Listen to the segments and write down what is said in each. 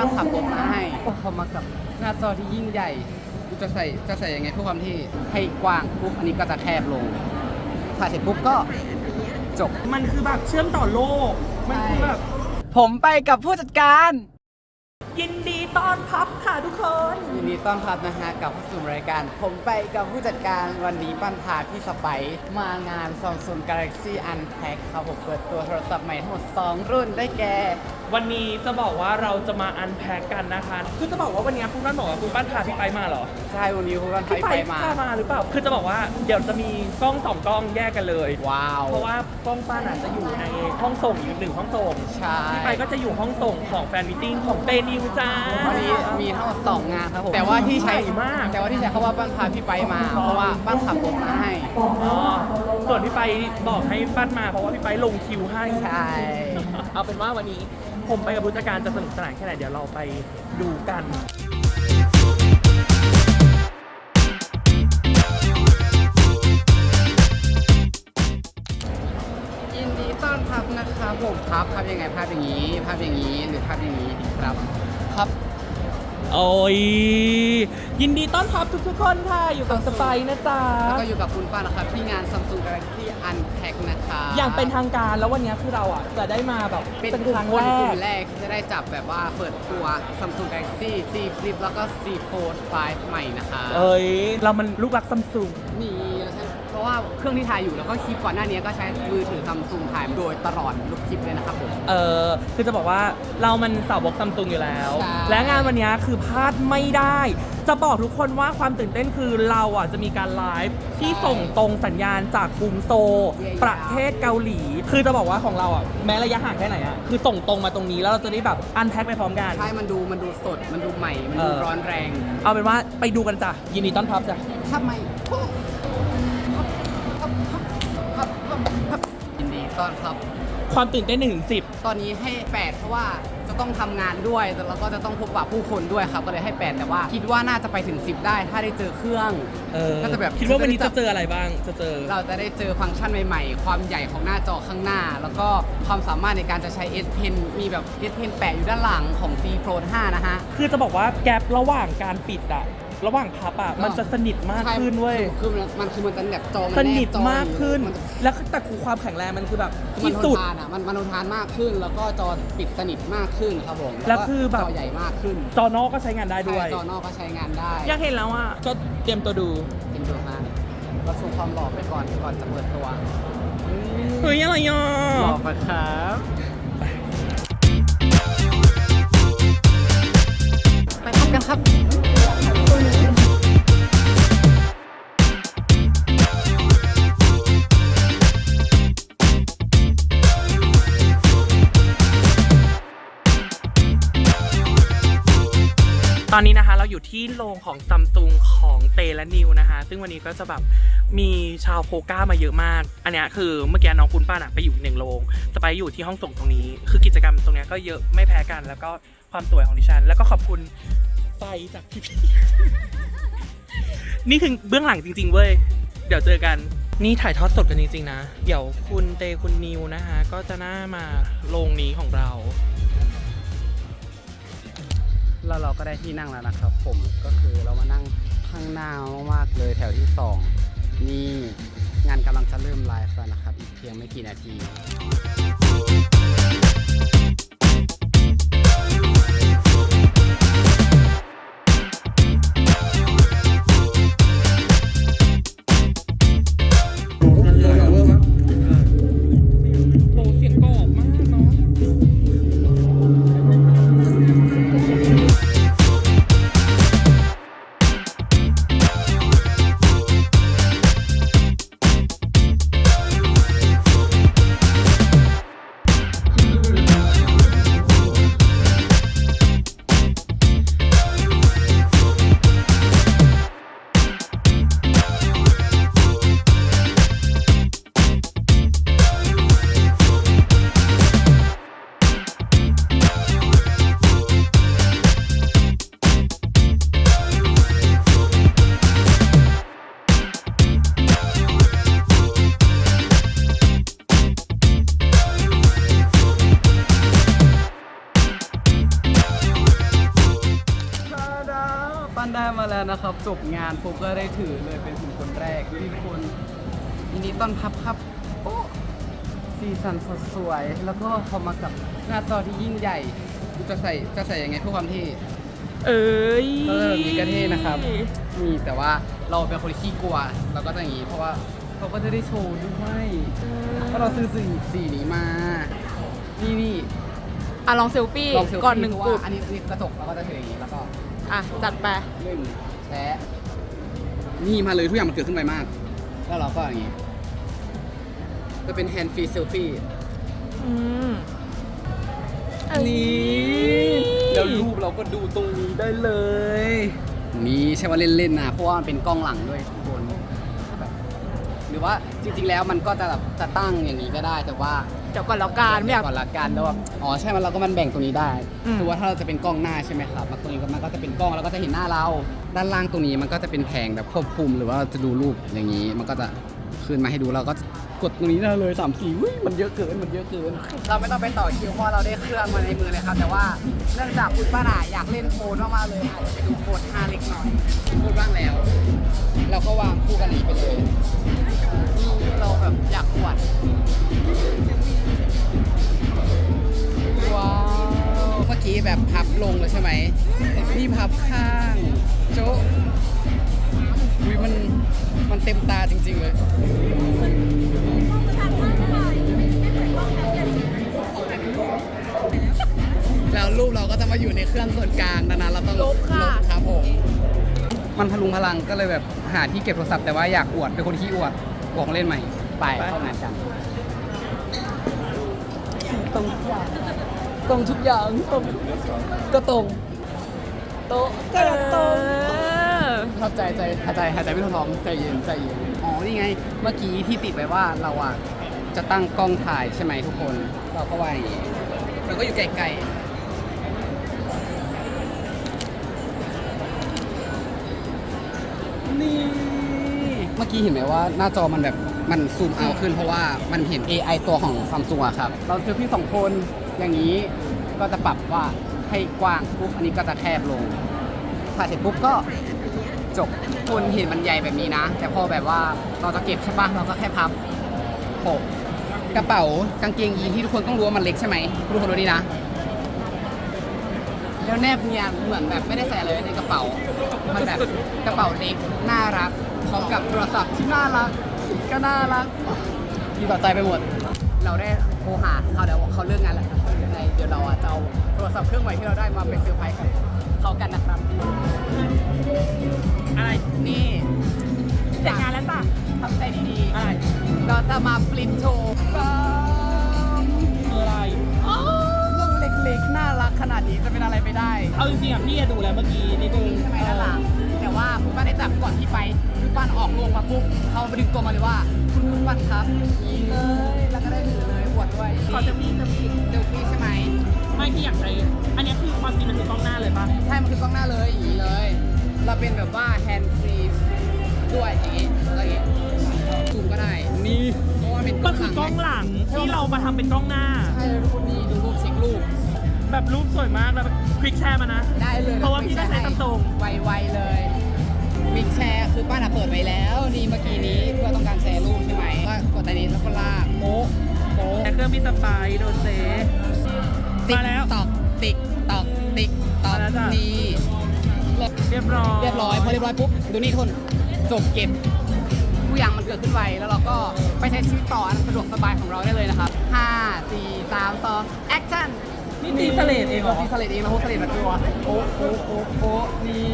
ปั้นขับรถมาให้พอมากับหน้าจอที่ยิ่งใหญ่กูจะใส่จะใส่ยังไงเพื่อความที่ให้กว้างปุ๊บอันนี้ก็จะแคบลงถ่ายเสร็จปุ๊บก็จบ มันคือแบบเชื่อมต่อโลก มันคือแบบผมไปกับผู้จัดการ ยินดี ต้อนรับค่ะทุกคน ยินดีต้อนรับนะฮะกับผู้สู่รายการ ผมไปกับผู้จัดการวันนี้ปั้นพาพี่สไปซ์มางาน Samsung Galaxy Unpack ครับผมเปิดตัวโทรศัพท์ใหม่ทั้งหมด 2 รุ่นได้แก่ วันนี้จะบอกว่าเราจะมาอันแพ็กกันนะคะ คือจะบอกว่าวันนี้คุณป้านบอกว่าคุณป้านพาพี่ไปมาเหรอใช่วันนี้คุณปั้นไปพี่ไปไปมา พามาหรือเปล่า คือจะบอกว่าเดี๋ยวจะมีกล้องสองกล้องแยกกันเลย ว้าวเพราะว่ากล้องป้านอาจจะอยู่ในห้องส่งอยู่หนึ่งห้องส่ง ใช่ พี่ไปก็จะอยู่ห้องส่งของแฟนมิทติ้งของเตนิวจ้าวันนี้มีทั้งหมดสองงานครับผมแต่ว่าที่ใช้ใหญ่มาก แต่ว่าที่ใช้คำว่าปั้นพาพี่ไปมา เพราะว่าปั้นขับรถมาให้อ๋อส่วนพี่ไปบอกให้ป้านมาเพราะว่าพี่ไปลงคิวให้ใช่เอาเป็นว่าวันนี้ผมไปกับผู้จัดการจะสนุกสนานแค่ไหนเดี๋ยวเราไปดูกันยินดีต้อนรับนะครับผมครับภาพยังไงภาพอย่างนี้ภาพอย่างนี้หรือภาพอย่างนี้ดีครับครับ โอ้ยยินดีต้อนรับทุกๆคนค่ะ อยู่กับสไปร์นะจ๊ะ แล้วก็อยู่กับคุณป้านะครับที่งาน Samsung Galaxy Unpack นะคะอย่างเป็นทางการแล้ววันนี้คือเราอะจะได้มาแบบเป็นเป็นกลุ่คมรั้งคนแรกลุ่กมแรกที่จะได้จับแบบว่าเปิดตัว Samsung Galaxy Z Flip แล้วก็ Z Fold 5ใหม่นะคะ เอ้ย เรามันลูกรักซัมซุงนี่เพ ราะว่าเครื่องที่ถ่ายอยู่แล้วก็คลิปก่อนหน้านี้ก็ใช้มือถือซัมซุงถ่ายโดยตลอดทุกคลิปเลยนะครับผม เออคือจะบอกว่าเรามันสาวบกซัมซุงอยู่แล้ว ใช่ และงานวันนี้คือพลาดไม่ได้ จะบอกทุกคนว่าความตื่นเต้นคือเราอะจะมีการไลฟ์ที่ส่งตรงสัญญาณจากกรุงโซลประเทศเกาหลี คือจะบอกว่าของเราอะแม้ระยะห่างแค่ไหนอะคือส่งตรงมาตรงนี้แล้วเราจะได้แบบอันแพ็คไปพร้อมกัน ใช่ มันดูมันดูสด มันดูใหม่ มันดูเออ ร้อนแรง เอาเป็นว่าไปดูกันจ้ะยินดีต้อนรับจ้ะทำไม ต้อนรับ ความตื่นเต้นหนึ่งถึงสิบตอนนี้ให้ 8 เพราะว่าจะต้องทำงานด้วยแล้วก็จะต้องพบปะผู้คนด้วยครับ ก็เลยให้ 8 แต่ว่า คิดว่าน่าจะไปถึง 10 ได้ ถ้าได้เจอเครื่อง เออก็จะแบบ คิดว่าวันนี้จะเจออะไรบ้าง จะเจอ เราจะได้เจอฟังก์ชันใหม่ๆ ความใหญ่ของหน้าจอข้างหน้า แล้วก็ความสามารถในการจะใช้ S Pen มีแบบ S Pen แปะอยู่ด้านหลังของ C Fold 5นะฮะ คือจะบอกว่าแกลระหว่างการปิดอะ ระหว่างพับอะมันจะสนิทมากขึ้นเว้ยคือคือมันคือมันจะแบบจอมัสแบนิทจอมากขึ้นมันจะแล้วแต่คือความแข็งแรงมันคือแบบคือมันที่ทนสุดทานอะมันมันทนทานมากขึ้น แล้วก็จอปิดสนิทมากขึ้นครับผมแล้วคือแบบจอใหญ่มากขึ้น จอนอกก็ใช้งานได้ด้วยใช่จอนอกก็ใช้งานได้อยากเห็นแล้วอะก็เตรียมตัวดูเป็นตัวมากเราชมความหล่อไปก่อนก่อนจะเปิดตัวเฮ้ยอะไรอะหล่อปะครับ ตอนนี้นะคะเราอยู่ที่โรงของซัมซุงของเตและนิวนะคะ ซึ่งวันนี้ก็จะแบบมีชาวโพก้ามาเยอะมาก อันเนี้ยคือเมื่อกี้น้องคุณป้าน่ะไปอยู่อีกหนึ่งโรงสไปอยู่ที่ห้องส่งตรงนี้ คือกิจกรรมตรงเนี้ยก็เยอะไม่แพ้กัน แล้วก็ความสวยของดิฉัน แล้วก็ขอบคุณไฟจากพี่ๆนี่คือเบื้องหลังจริง ๆ เว้ย เดี๋ยวเจอกัน นี่ถ่ายทอดสดกันจริงๆนะ เดี๋ยวคุณเตคุณนิวนะคะ ก็จะน่ามาโรงนี้ของเรา แล้วเราก็ได้ที่นั่งแล้วนะครับผมก็คือเรามานั่งข้างหน้ามากๆเลยแถวที่ 2 นี่งานกำลังจะเริ่มไลฟ์แล้วนะครับ อีกเพียงไม่กี่นาที ครับจบงานปุ๊บก็ได้ถือเลยเป็นถึงคนแรกที่คนยินดีต้อนรับครับโอ้สีสันสดสวย แล้วก็พอมากับหน้าจอที่ยิ่งใหญ่จะใส่จะใส่ยังไงเพื่อความที่เอ้ยเออมีกระเทนะครับมีแต่ว่าเราเป็นคนขี้กลัวเราก็จะอย่างนี้เพราะว่าเขาก็จะได้โชว์ด้วยเพราะเราซื้อสีสีนี้มา นี่นี่อะลองเซลฟี่ลองเซลฟี่ก่อนหนึ่งเพราะกุว่าดอันนี้นี่กระจกเราก็จะถืออย่างนี้แล้วก็ อะ จัดไป หนึ่ง แชะนี่มาเลยทุกอย่างมันเกิดขึ้นไวมาก แล้วเราก็อย่างนี้จะเป็นแฮนด์ฟรีเซลฟี่อืมนี่แล้วรูปเราก็ดูตรงนี้ได้เลย นี่ใช่ว่าเล่นๆนะเพราะว่ามันเป็นกล้องหลังด้วยทุกคนแบบหรือว่าจริงๆแล้วมันก็จะแบบจะตั้งอย่างนี้ก็ได้แต่ว่า เดี๋ยวก่อนแล้วกันไม่อยาก ก่อนละกันแล้วแบบอ๋อใช่มันเราก็มันแบ่งตรงนี้ได้อืม คือว่าถ้าเราจะเป็นกล้องหน้าใช่ไหมครับมันตรงนี้ก็มันก็จะเป็นกล้องแล้วก็จะเห็นหน้าเรา ด้านล่างตรงนี้มันก็จะเป็นแผงแบบควบคุมหรือว่าเราจะดูรูปอย่างนี้ มันก็จะขึ้นมาให้ดูเราก็กดตรงนี้ได้เลยสามสี่มันเยอะเกินมันเยอะเกิน เราไม่ต้องไปต่อคิวเพราะเราได้เครื่องมาในมือเลยครับ แต่ว่าเนื่องจากคุณป้าหน่าอยากเล่นโฟนมากๆเลยอาจจะไปดูโฟน5เล็กหน่อยโฟนบ้างแล้ว เราก็วางคู่กันนี้ไปเลยนี่เราแบบอยากอวด อกี้แบบพับลงเลยใช่ไหมนี่พับข้างโจ๊ะอุ้ยมันมันเต็มตาจริง ๆ เลย แล้วรูปเราก็จะมาอยู่ในเครื่องส่วนกลางดังนั้นเราต้องลบค่ะลครับผม มันพลุงพลังก็เลยแบบหาที่เก็บโทรศัพท์แต่ว่าอยากอวด เป็นคนขี้อวดบอกเล่นใหม่ ไปเข้างานกัน ตรงทุกอย่าง ตรงทุกอย่างตรงก็ตรงโต๊ะก็ตรงเออชอบใจใจหายใจหายใจไม่ท้องใจเย็นใจเย็นอ๋อนี่ไง เมื่อกี้ที่ติดไว้ว่าเราอะจะตั้งกล้องถ่ายใช่ไหมทุกคน เราก็ว่าอย่างนี้เราก็อยู่ไกลๆนี่เมื่อกี้เห็นไหมว่าหน้าจอมันแบบมันซูมเอาขึ้นเพราะว่ามันเห็น AI ตัวของซัมซุงอะครับ เราเซลฟี่สองคน อย่างนี้ก็จะปรับว่าให้กว้างปุ๊บอันนี้ก็จะแคบลงถ่ายเสร็จปุ๊บก็จบคุณเห็นมันใหญ่แบบนี้นะ แต่พอแบบว่าเราจะเก็บใช่ปะเราก็แค่พับโปะกระเป๋ากางเกงยีนที่ทุกคนต้องรู้ว่ามันเล็กใช่ไหมทุกคนดูนี่นะแล้วแนบเนียนเหมือนแบบไม่ได้ใส่อะไรในกระเป๋า มันแบบกระเป๋าเล็กน่ารักพร้อมกับโทรศัพท์ที่น่ารักก็น่ารักดีต่อใจไปหมด เราได้โทรหาเขาแล้วเขาเลิกงานแล้ว ยังไงเดี๋ยวเราอะจะเอาโทรศัพท์เครื่องใหม่ที่เราได้มาเป็นเซอร์ไพรส์กับเขากันนะครับ อะไร นี่เสร็จงานแล้วจ้ะทำใจดีอะไรๆ เราจะมาฟลิปโชว์ปังคืออะไรอ๋อเรื่องเล็กๆ น่ารักขนาดนี้จะเป็นอะไรไปได้ เอาจริงๆอะพี่อะดูแล้วเมื่อกี้นิดนึงใช่ไหมด้านหลังแต่ว่าคุณป้านได้จับก่อนที่ไปคุณป้านออกลงมาปุ๊บเขาไปดึงตัวมาเลยว่า คุณคุณป้านครับยิงเลยแล้วก็ได้ถือเลยอวดด้วยขอเซลฟี่เซลฟี่เซลฟี่ ใช่ไหมไม่พี่อยากใช้อันนี้คือความจริงมันคือกล้องหน้าเลยปะใช่ มันคือกล้องหน้าเลยอย่างนี้เลย เราเป็นแบบว่าแฮนด์ฟรีด้วยอย่างนี้แล้วอย่างนี้ซูมก็ได้ นี่เพราะว่าเป็นกล้ก็องหคืลัองกล้องหลังที่เรามาทำเป็นกล้องหน้า ใช่เลยทุกคนนี่ดูรูปเช็ครูป แบบรูปสวยมากแล้วคลิกแชร์มานะ ได้เลยเพราะว่าพี่ก็ใช้ Samsung ไวๆเลยมิกแชร์คือป้าน่ะเปิดไว้แล้วนี่เมื่อกี้นี้เพื่อต้องการแชร์รูปใช่ไหมก็กดอันนี้แล้วก็ลากโป๊ะโป๊ะแต่เครื่องพี่สไปร์โดนเซ ติ๊กมาแล้ว ตอกติ๊กตอกติ๊กตอกมาแล้วจ้ะ นี่เรียบร้อยเรียบร้อยพอเรียบร้อยปุ๊บดูนี่ทุกคนจบเก็บทุกอย่างมันเกิดขึ้นไวแล้วเราก็ไปใช้ชีวิตต่ออันสะดวกสบายของเราได้เลยนะครับ5 4 3 2แอคชั่น นี่ตีสเลดเองเหรอ ตีสเลดเองแล้วโฮสเลดแบบตัวโป๊ะโป๊ะโป๊ะโป๊ะนี่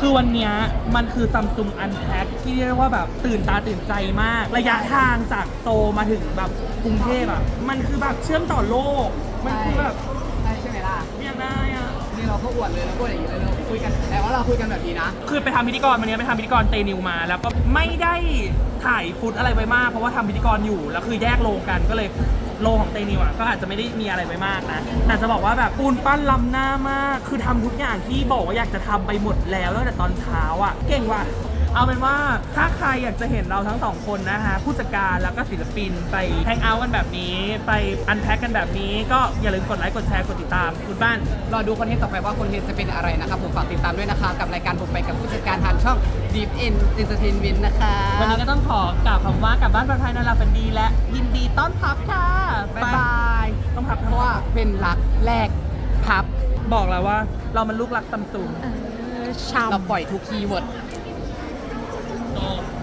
คือวันเนี้ยมันคือซัมซุงอันแพ็คที่เรียกว่าแบบตื่นตาตื่นใจมาก ระยะทางจากโซลมาถึงแบบกรุงเทพอะ มันคือแบบเชื่อมต่อโลก มันคือแบบใช่ใช่ไหมล่ะอยากได้อะ นี่เราก็อวดเลยเราก็อวดอย่างนี้เลยเราคุยกัน แต่ว่าเราคุยกันแบบนี้นะ คือไปทำพิธีกรวันนี้ไปทำพิธีกรเตนิวมา แล้วก็ไม่ได้ถ่ายฟุตอะไรไว้มาก เพราะว่าทำพิธีกรอยู่แล้วคือแยกโลกันก็เลย โลของเตนิวอะก็อาจจะไม่ได้มีอะไรไว้มากนะ แต่จะบอกว่าแบบปูนปั้นล้ำหน้ามาก คือทำทุกอย่างที่บอกว่าอยากจะทำไปหมดแล้วตั้งแต่ตอนเช้าอะ เก่งว่ะ เอาเป็นว่าถ้าใครอยากจะเห็นเราทั้งสองคนนะคะผู้จัดการแล้วก็ศิลปินไปแฮงเอาท์กันแบบนี้ ไปอันแพ็กกันแบบนี้ ก็อย่าลืมกดไลค์กดแชร์กดติดตามคุณบ้าน รอดูคอนเทนต์ต่อไปว่าคอนเทนต์จะเป็นอะไรนะครับ ผมฝากติดตามด้วยนะคะ กับรายการผมไปกับผู้จัดการทางช่อง Deep End Entertainment นะคะวันนี้ก็ต้องขอกล่าวคำว่ากลับบ้านปลอดภัยนอนหลับฝันดีและยินดีต้อนรับค่ะบ๊ายบายต้องพับเพราะว่าเป็นรักแรกพับ บอกแล้วว่าเรามันลูกรักซัมซุงเออชาวเราปล่อยทุกคีย์เวิร์ด 到。